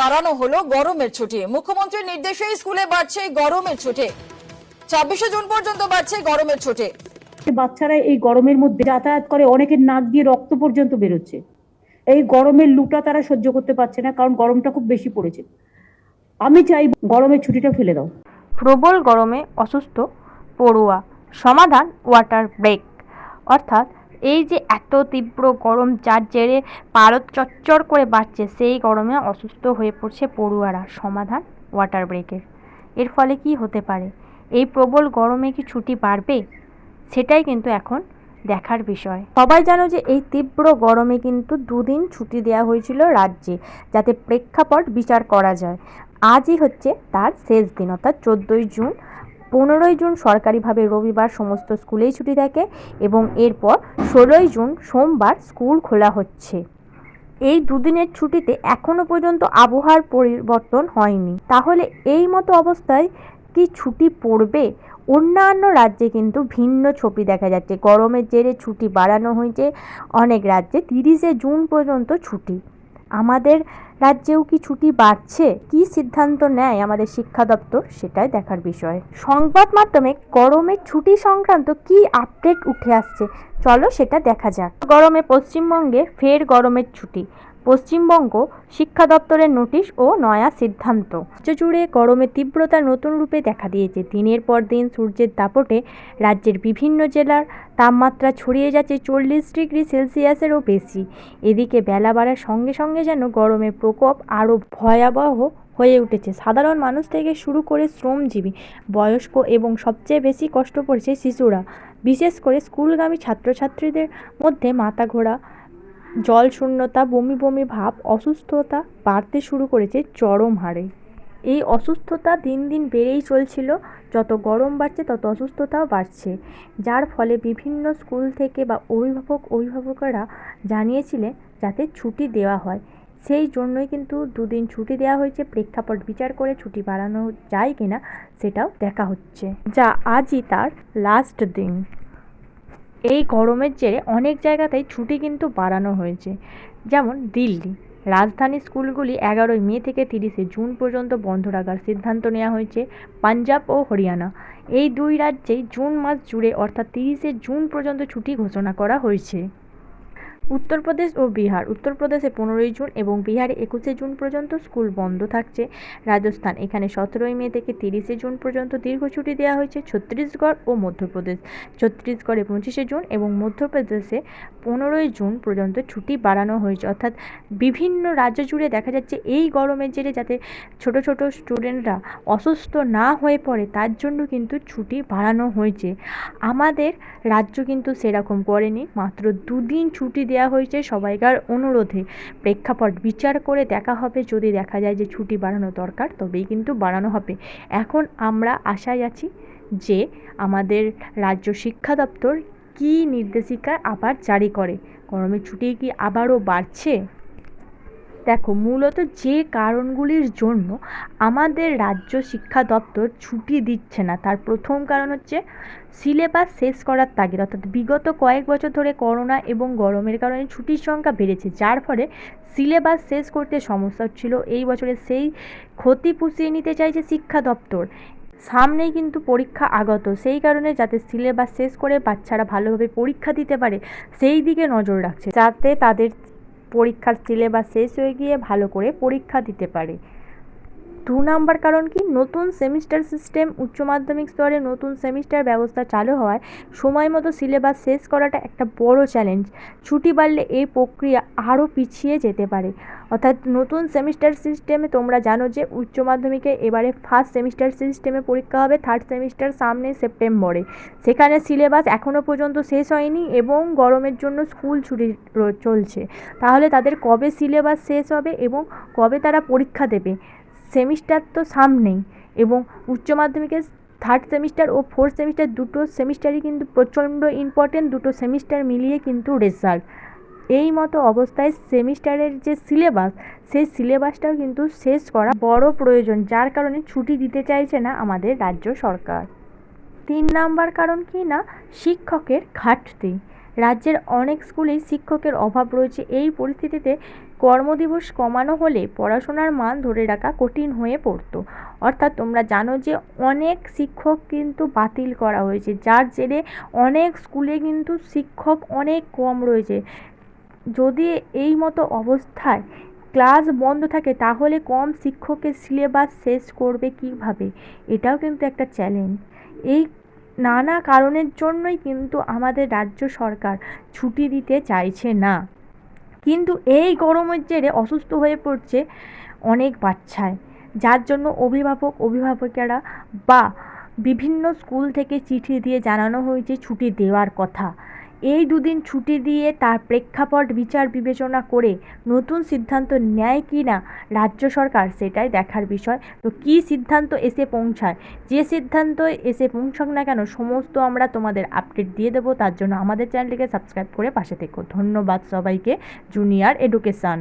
বাড়ানো হলো গরমের ছুটি। মুখ্যমন্ত্রীর নির্দেশে স্কুলে বাড়ছে গরমের ছুটি। ছাব্বিশে জুন পর্যন্ত বাড়ছে গরমের ছুটি। বাচ্চারা এই গরমের মধ্যে যাতায়াত করে অনেকের নাক দিয়ে রক্ত পর্যন্ত বেরোচ্ছে। এই গরমের লুটা তারা সহ্য করতে পারছে না কারণ গরমটা খুব বেশি পড়েছে। আমি চাই গরমের ছুটিটা ফেলে দাও। প্রবল গরমে অসুস্থ পড়ুয়া। সমাধান ওয়াটার ব্রেক অর্থাৎ এই যে এত তীব্র গরম যার জেরে পারদ চচ্চর করে বাড়ছে, সেই গরমে অসুস্থ হয়ে পড়ছে পড়ুয়ারা। সমাধান ওয়াটার ব্রেকের। এর ফলে কি হতে পারে? এই প্রবল গরমে কি ছুটি বাড়বে? সেটাই কিন্তু এখন দেখার বিষয়। সবাই জানো যে এই তীব্র গরমে কিন্তু দুদিন ছুটি দেওয়া হয়েছিল রাজ্যে, যাতে প্রেক্ষাপট বিচার করা যায়। আজই হচ্ছে তার শেষ দিন, অর্থাৎ চোদ্দোই জুন পনেরোই জুন সরকারিভাবে রবিবার সমস্ত স্কুলেই ছুটি থাকে এবং এরপর ষোলোই জুন সোমবার স্কুল খোলা হচ্ছে। এই দুদিনের ছুটিতে এখনও পর্যন্ত আবহাওয়ার পরিবর্তন হয়নি। তাহলে এই মতো অবস্থায় কি ছুটি পড়বে? অন্যান্য রাজ্যে কিন্তু ভিন্ন ছবি দেখা যাচ্ছে। গরমের জেরে ছুটি বাড়ানো হয়েছে। অনেক রাজ্যে তিরিশে জুন পর্যন্ত ছুটি। আমাদের রাজ্যেও কি ছুটি বাড়ছে? কি সিদ্ধান্ত নেয় আমাদের শিক্ষা দপ্তর? সেটাই দেখার বিষয়। সংবাদ মাধ্যমে গরমের ছুটি সংক্রান্ত কি আপডেট উঠে আসছে? চলো সেটা দেখা যাক। গরমে পশ্চিমবঙ্গে ফের গরমের ছুটি। পশ্চিমবঙ্গ শিক্ষা দপ্তরের নোটিশ ও নয়া সিদ্ধান্ত। রাজ্য জুড়ে গরমের তীব্রতা নতুন রূপে দেখা দিয়েছে। দিনের পর দিন সূর্যের দাপটে রাজ্যের বিভিন্ন জেলার তাপমাত্রা ছড়িয়ে যাচ্ছে চল্লিশ ডিগ্রি সেলসিয়াসেরও বেশি। এদিকে বেলা বাড়ার সঙ্গে সঙ্গে যেন গরমের প্রকোপ আরও ভয়াবহ হয়ে উঠেছে। সাধারণ মানুষ থেকে শুরু করে শ্রমজীবী, বয়স্ক এবং সবচেয়ে বেশি কষ্ট পড়ছে শিশুরা। বিশেষ করে স্কুলগামী ছাত্রছাত্রীদের মধ্যে মাথা ঘোরা জল শূন্যতা বমি বমি ভাব, অসুস্থতা বাড়তে শুরু করেছে চরম হারে। এই অসুস্থতা দিন দিন বেড়েই চলছিল। যত গরম বাড়ছে, তত অসুস্থতাও বাড়ছে। যার ফলে বিভিন্ন স্কুল থেকে বা অভিভাবক, অভিভাবকেরা জানিয়েছিলেন যাতে ছুটি দেওয়া হয়। সেই জন্যই কিন্তু দুদিন ছুটি দেওয়া হয়েছে। প্রেক্ষাপট বিচার করে ছুটি বাড়ানো যায় কিনা, সেটাও দেখা হচ্ছে। যা আজই তার লাস্ট দিন। এই গরমের জেরে অনেক জায়গাতেই ছুটি কিন্তু বাড়ানো হয়েছে। যেমন দিল্লি। রাজধানী স্কুলগুলি এগারোই মে থেকে তিরিশে জুন পর্যন্ত বন্ধ রাখার সিদ্ধান্ত নেওয়া হয়েছে পাঞ্জাব ও হরিয়ানা। এই দুই রাজ্যেই জুন মাস জুড়ে অর্থাৎ তিরিশে জুন পর্যন্ত ছুটি ঘোষণা করা হয়েছে। উত্তরপ্রদেশ ও বিহার। উত্তরপ্রদেশে পনেরোই জুন এবং বিহারে একুশে জুন পর্যন্ত স্কুল বন্ধ থাকছে। রাজস্থান, এখানে সতেরোই মে থেকে তিরিশে জুন পর্যন্ত দীর্ঘ ছুটি দেওয়া হয়েছে ছত্তিশগড় ও মধ্যপ্রদেশ। ছত্তিশগড়ে পঁচিশে জুন এবং মধ্যপ্রদেশে পনেরোই জুন পর্যন্ত ছুটি বাড়ানো হয়েছে। অর্থাৎ বিভিন্ন রাজ্য জুড়ে দেখা যাচ্ছে এই গরমের জেরে যাতে ছোট ছোট স্টুডেন্টরা অসুস্থ না হয়ে পড়ে, তার জন্য কিন্তু ছুটি বাড়ানো হয়েছে। আমাদের রাজ্য কিন্তু সেরকম করেনি। মাত্র দুদিন ছুটি দেওয়া হয়েছে সবাইকার অনুরোধে। প্রেক্ষাপট বিচার করে দেখা হবে। যদি দেখা যায় যে ছুটি বাড়ানো দরকার, তবেই কিন্তু বাড়ানো হবে। এখন আমরা আশায় আছি যে আমাদের রাজ্য শিক্ষা দপ্তর কী নির্দেশিকা আবার জারি করে। গরমের ছুটি কি আবারও বাড়ছে? দেখো, মূলত যে কারণগুলির জন্য আমাদের রাজ্য শিক্ষা দপ্তর ছুটি দিচ্ছে না, তার প্রথম কারণ হচ্ছে সিলেবাস শেষ করার তাগিদ, অর্থাৎ বিগত কয়েক বছর ধরে করোনা এবং গরমের কারণে ছুটির সংখ্যা বেড়েছে, যার ফলে সিলেবাস শেষ করতে সমস্যা হচ্ছিল। এই বছরে সেই ক্ষতি পুষিয়ে নিতে চাইছে শিক্ষা দপ্তর। সামনেই কিন্তু পরীক্ষা আগত, সেই কারণে যাতে সিলেবাস শেষ করে বাচ্চারা ভালোভাবে পরীক্ষা দিতে পারে, সেই দিকে নজর রাখছে, যাতে তাদের পরীক্ষার সিলেবাস শেষ হয়ে গিয়ে ভালো করে পরীক্ষা দিতে পারে। দু নাম্বার কারণ কি? নতুন সেমিস্টার সিস্টেম, উচ্চ মাধ্যমিক স্তরে নতুন সেমিস্টার ব্যবস্থা চালু হওয়ায় সময় মতো সিলেবাস শেষ করাটা একটা বড় চ্যালেঞ্জ। ছুটি বাড়লে এই প্রক্রিয়া আরও পিছিয়ে যেতে পারে। অর্থাৎ নতুন সেমিস্টার সিস্টেমে তোমরা জানো যে উচ্চ মাধ্যমিকে এবারে ফার্স্ট সেমিস্টার সিস্টেমে পরীক্ষা হবে থার্ড সেমিস্টার সামনে সেপ্টেম্বরে। সেখানে সিলেবাস এখনও পর্যন্ত শেষ হয়নি এবং গরমের জন্য স্কুল ছুটি চলছে। তাহলে তাদের কবে সিলেবাস শেষ হবে এবং কবে তারা পরীক্ষা দেবে? সেমিস্টার তো সামনেই এবং উচ্চ মাধ্যমিকের থার্ড সেমিস্টার ও ফোর্থ সেমিস্টার দুটো সেমিস্টারই কিন্তু প্রচণ্ড ইম্পর্টেন্ট দুটো সেমিস্টার মিলিয়ে কিন্তু রেজাল্ট এই মতো অবস্থায় সেমিস্টারের যে সিলেবাস সেই সিলেবাসটাও কিন্তু শেষ করা বড় প্রয়োজন, যার কারণে ছুটি দিতে চাইছে না আমাদের রাজ্য সরকার। তিন নাম্বার কারণ কি না? শিক্ষকের ঘাটতি। রাজ্যের অনেক স্কুলেই শিক্ষকের অভাব রয়েছে। এই পরিস্থিতিতে কর্মদিবস কমানো হলে পড়াশোনার মান ধরে রাখা কঠিন হয়ে পড়তো। অর্থাৎ তোমরা জানো যে অনেক শিক্ষক কিন্তু বাতিল করা হয়েছে। যার জেরে অনেক স্কুলে কিন্তু শিক্ষক অনেক কম রয়েছে। যদি এই মতো অবস্থায় ক্লাস বন্ধ থাকে, তাহলে কম শিক্ষকের সিলেবাস শেষ করবে কীভাবে? এটাও কিন্তু একটা চ্যালেঞ্জ। এই নানা কারণের জন্যই কিন্তু আমাদের রাজ্য সরকার ছুটি দিতে চাইছে না। কিন্তু এই গরমের জেরে অসুস্থ হয়ে পড়ছে অনেক বাচ্চায় যার জন্য অভিভাবক, অভিভাবকেরা বা বিভিন্ন স্কুল থেকে চিঠি দিয়ে জানানো হয়েছে ছুটি দেওয়ার কথা। এই দুদিন ছুটি দিয়ে তার প্রেক্ষাপট বিচার বিবেচনা করে নতুন সিদ্ধান্ত নেয় কি না রাজ্য সরকার সেটাই দেখার বিষয়। তো কি সিদ্ধান্ত এসে পৌঁছায়? যে সিদ্ধান্ত এসে পৌঁছাক না কেন সমস্ত আমরা তোমাদের আপডেট দিয়ে দেবো। তার জন্য আমাদের চ্যানেলটিকে সাবস্ক্রাইব করে পাশে থেকো। ধন্যবাদ সবাইকে। Junior education